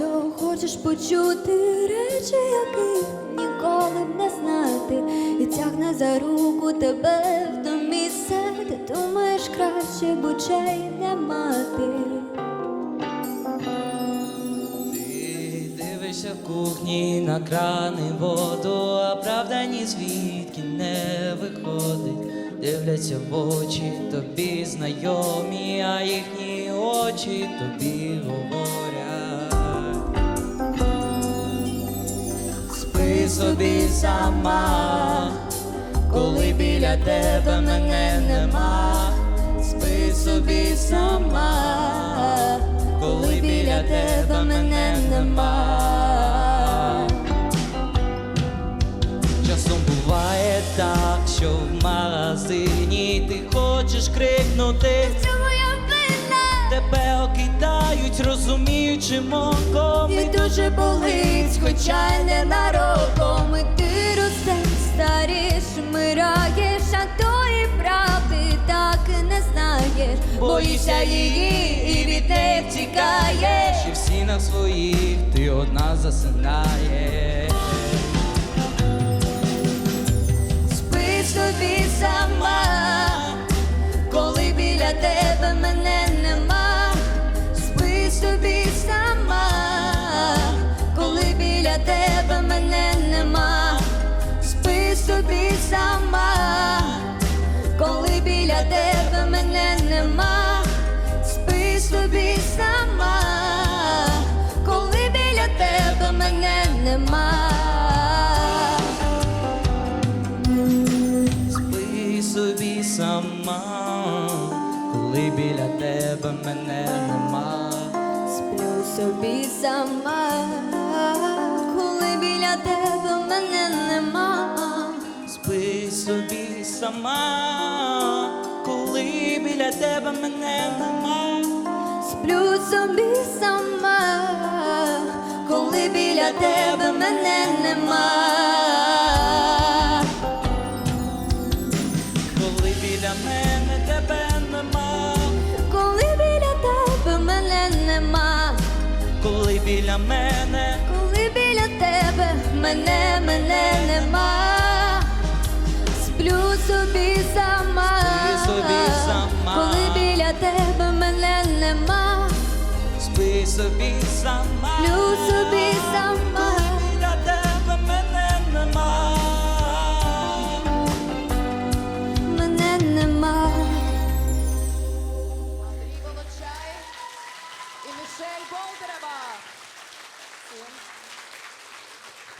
хочеш почути речі, яких ніколи б не знати, і тягне за руку тебе в то місце, ти думаєш краще б очей не мати. Ти дивишся в кухні на крани воду, а правда ні звідки не виходить. Дивляться в очі тобі знайомі, а їхні очі тобі говорять. Собі сама, коли біля тебе мене нема. Спи собі сама, коли біля тебе мене нема. Часом буває так, що в магазині ти хочеш крикнути. Тебе окидають, розуміючи моком. І дуже болить, хоча й не нароком Боїшся її і від неї втікаєш. І в стінах своїх ти одна засинаєш. Спи собі сама, коли біля тебе мене нема. Спи собі сама, коли біля тебе мене нема. Спи собі сама, коли біля тебе нема. Спи собі сама, коли біля тебе мене нема. Сплю собі сама, коли біля тебе мене нема. Спи собі сама, коли біля тебе мене нема. Сплю собі сама, біля тебе мене нема. Коли біля мене тебе нема. Коли біля тебе мене нема. Коли біля мене, Коли біля тебе мене, мене нема. Сплю собі собі сама. Сплю собі сама,